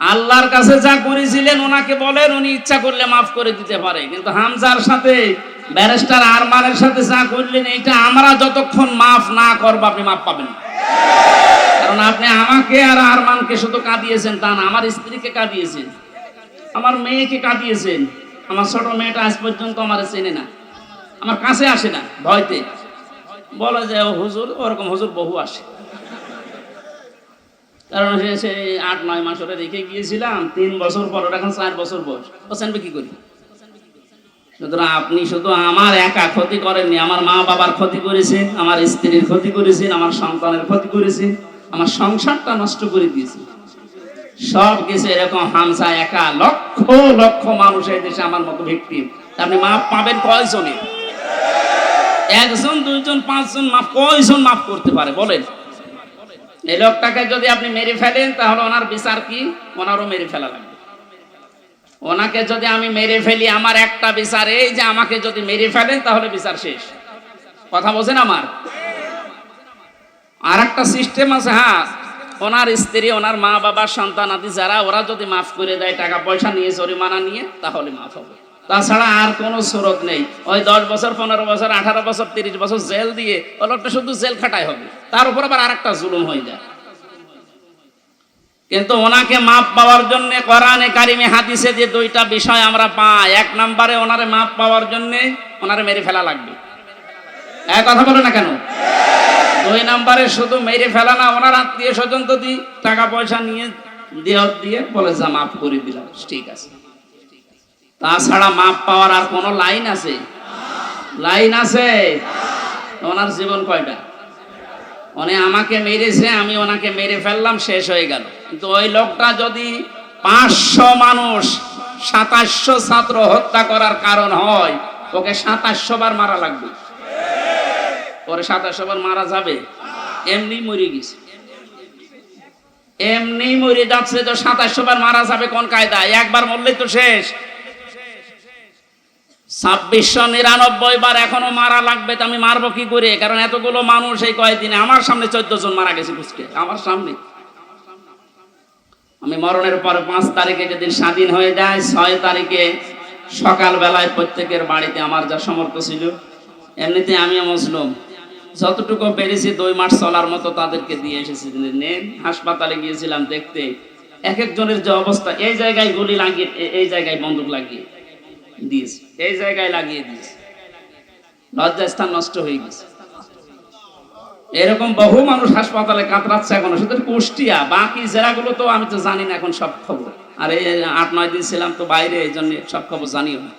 আল্লাহর কাছে যা করেছিলেন, ওনাকে বলেন, উনি ইচ্ছা করলে মাফ করে দিতে পারে। কিন্তু হামজার সাথে, ব্যারিস্টার আরমানের সাথে যা করলেন, এইটা আমরা যতক্ষণ মাফ না করব, আপনি মাফ পাবেন কারণ আপনি আমাকে আর আরমানকে শুধু কাঁদিয়েছেন, তা না, আমার স্ত্রীকে কাঁদিয়েছেন, আমার মেয়েকে কাঁদিয়েছেন। আমার ছোট মেয়েটা আজ পর্যন্ত আমার চেনে না, আমার কাছে আসে না ভয়তে। বলে যে, ও হুজুর, ওরকম হুজুর বহু আসে। কারণ সে সে আট, নয় মাস ওরা রেখে গিয়েছিলাম, তিন বছর পর ওর এখন চার বছর বয়স। জানবে কি করি? সুতরাং আপনি শুধু আমার একা ক্ষতি করেননি, আমার মা বাবার ক্ষতি করেছেন, আমার স্ত্রীর ক্ষতি করেছেন, আমার সন্তানের ক্ষতি করেছেন, আমার সংসারটা নষ্ট করে দিয়েছে সব কিছু এরকম হামসা একা, লক্ষ লক্ষ মানুষ এই দেশে আমার মতো ভিক্টিম আপনি মাপ পাবেন কয়জনে একজন, দুইজন, পাঁচজন মাফ, কয়জন মাফ করতে পারে, বলেন? এই লোকটাকে যদি আপনি মেরে ফেলেন, তাহলে ওনার বিচার কি? ওনারও মেরে ফেলা লাগবে। ওনাকে যদি আমি মেরে ফেলি, আমার একটা বিচার এই যে আমাকে যদি মেরে ফেলেন, তাহলে বিচার শেষ। কথা বোঝেন আমার? আর একটা সিস্টেম আছে হ্যাঁ। ওনার স্ত্রী, ওনার মা বাবা সন্তান আদি যারা, ওরা যদি মাফ করে দেয় টাকা পয়সা নিয়ে, জরিমানা নিয়ে, তাহলে মাফ হবে। তাছাড়া আর কোনো সুরত নেই। ওই দশ বছর, পনেরো বছর, আঠারো বছর, তিরিশ বছর জেল দিয়ে ওই লোকটা শুধু জেল খাটাই হবে। তার উপর আবার আরেকটা জুলুম হয়ে যায়। কিন্তু ওনাকে মাপ পাওয়ার জন্য কোরআনে কারিমে হাদিসে যে দুইটা বিষয় আমরা পাই, এক নম্বরে ওনারে মাপ পাওয়ার জন্য ওনারে মেরে ফেলা লাগবে। এক কথা বলে না কেন? দুই নম্বরে শুধু মেরে ফেলা না, ওনার আত্মীয় স্বজন যদি টাকা পয়সা নিয়ে দেহত দিয়ে বলে, যা, মাফ করে দিলাম। ঠিক আছে। তাছাড়া মাপ পাওয়ার আর কোনো লাইন আছে? লাইন আছে? ওনার জীবন কয়টা? উনি আমাকে মেরেছে, আমি ওনাকে মেরে ফেললাম, শেষ হয়ে গেল। কিন্তু ওই লোকটা যদি পাঁচশো মানুষ সাতাশশো ছাত্র হত্যা করার কারণ হয়, ওকে সাতাশশো বার মারা লাগবে। পরে সাতাশশো বার মারা যাবে? এমনি মরে গেছে। এমনি মরে যাচ্ছে তো সাতাশশো বার মারা যাবে কোন কায়দায়? একবার মরলেই তো শেষ। ছাব্বিশশো নিরানব্বই বার এখনও মারা লাগবে তো আমি মারবো কি করে? কারণ এতগুলো মানুষ এই কয়েকদিনে আমার সামনে চোদ্দ জন মারা গেছে কুচকে আমার সামনে। আমি মরণের পরে পাঁচ তারিখে যেদিন স্বাধীন হয়ে যায়, ছয় তারিখে সকাল বেলায় প্রত্যেকের বাড়িতে আমার যা সমর্থ ছিল, এমনিতে আমি মুসলুম। যতটুকু পেরেছি দুই মাস চলার মতো তাদেরকে দিয়ে এসেছি। নেন, হাসপাতালে গিয়েছিলাম দেখতে। এক একজনের যে অবস্থা, এই জায়গায় গুলি লাগিয়ে এই জায়গায় বন্দুক লাগিয়ে। দিয়েছে। এই জায়গায় লাগিয়ে লজ্জাস্থান নষ্ট হয়ে গেছে। এরকম বহু মানুষ হাসপাতালে কাতরাচ্ছে এখন। শুধু কুষ্টিয়া, বাকি জেলাগুলো তো আমি তো জানি না এখন সব খবর। আর এই আট, নয় দিন ছিলাম তো বাইরে, এই জন্য সব খবর জানিও না।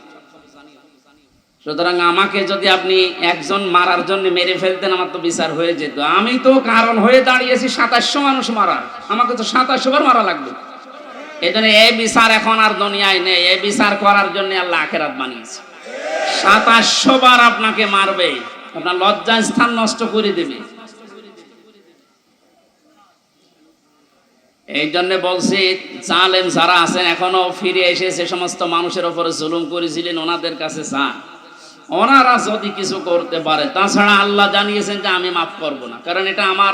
সুতরাং আমাকে যদি আপনি একজন মারার জন্য মেরে ফেলতেন, আমার তো বিচার হয়ে যেত। আমি তো কারণ হয়ে দাঁড়িয়েছি সাতাশশো মানুষ মারার। আমাকে তো সাতাশশো বার মারা লাগবে। এই জন্য এই বিচার এখন আর দুনিয়ায় নেই। বিচার করার জন্য আল্লাহ আখেরাত বানিয়েছে। সাতাশশো বার আপনাকে মারবে। আপনার লজ্জা স্থান নষ্ট করে দেবে। এই জন্য বলছি, জালেম যারা আছেন, এখনও ফিরে এসে সে সমস্ত মানুষের ওপরে জুলুম করেছিলেন, ওনাদের কাছে যান। ওনারা যদি কিছু করতে পারে, তাছাড়া আল্লাহ জানিয়েছেন যে আমি মাফ করব না। কারণ এটা আমার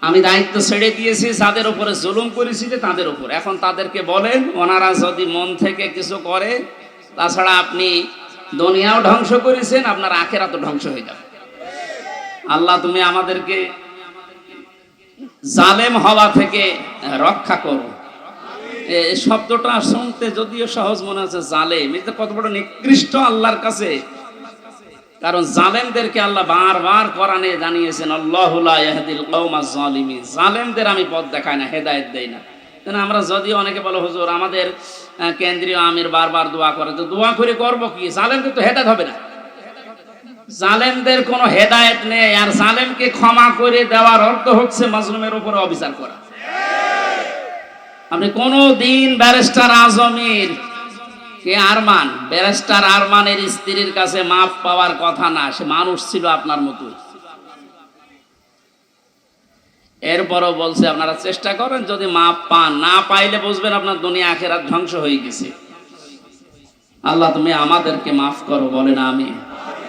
আমি দায়িত্ব ছেড়ে দিয়েছি, যাদের উপরে জুলুম করেছিল তাদের উপর। এখন তাদেরকে বলেন, ওনারা যদি মন থেকে কিছু করে, তাছাড়া আপনি দুনিয়াও ধ্বংস করেছেন, আপনার আখেরা তো ধ্বংস হয়ে যাবে। আল্লাহ, তুমি আমাদেরকে জালেম হওয়া থেকে রক্ষা করো। এ, শব্দটা শুনতে যদিও সহজ মনে হচ্ছে, জালেম। এটা কত বড় নিকৃষ্ট আল্লাহর কাছে কারণ জালেমদেরকে আল্লাহ বারবার কোরআনে জানিয়েছেন আল্লাহুল জালিমি জালেমদের আমি পথ দেখাই না, হেদায়েত দেই না। কেন আমরা যদি অনেকে বলো, হুজুর, আমাদের কেন্দ্রীয় আমির বারবার দোয়া করে, তো দোয়া করে করব কি? জালেমদের তো হেদায়ত হবে না। জালেমদের কোনো হেদায়েত নেই, আর জালেমকে ক্ষমা করে দেওয়ার অর্থ হচ্ছে মাজলুমের উপরে অবিচার করা। আপনি কোনো দিন ব্যারিস্টার আজমির কে আরমান? ব্যারিস্টার আরমানের স্ত্রীর কাছে মাপ পাওয়ার কথা না, সে মানুষ ছিল আপনার মতো এরপরও বলছে, আপনারা চেষ্টা করেন যদি মাপ পান, না পাইলে বুঝবেন আপনার দুনিয়া আখেরাত ধ্বংস হয়ে গেছে। আল্লাহ, তুমি আমাদেরকে মাফ করো, বলেন আমি।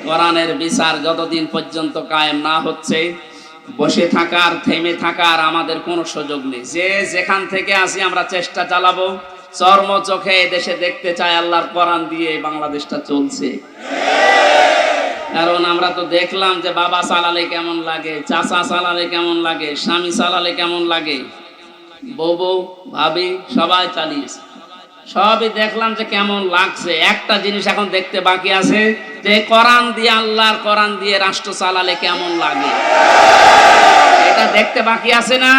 কোরআনের বিচার যতদিন পর্যন্ত কায়েম না হচ্ছে, বসে থাকার, থেমে থাকার আমাদের কোনো সুযোগ নেই। যে যেখান থেকে আসি আমরা চেষ্টা চালাবো চর্ম চোখে দেশে দেখতে চাই আল্লাহর কোরআন দিয়ে বাংলাদেশটা চলছে। কারণ আমরা তো দেখলাম যে বাবা চালালে কেমন লাগে, চাচা চালালে কেমন লাগে, স্বামী চালালে কেমন লাগে। বউ বউ, ভাবি, সবাই চালিয়েছে। সবই দেখলাম যে কেমন লাগছে। একটা জিনিস এখন দেখতে বাকি আছে যে কোরআন দিয়ে, আল্লাহর কোরআন দিয়ে রাষ্ট্র চালালে কেমন লাগে। এটা দেখতে বাকি আছে না?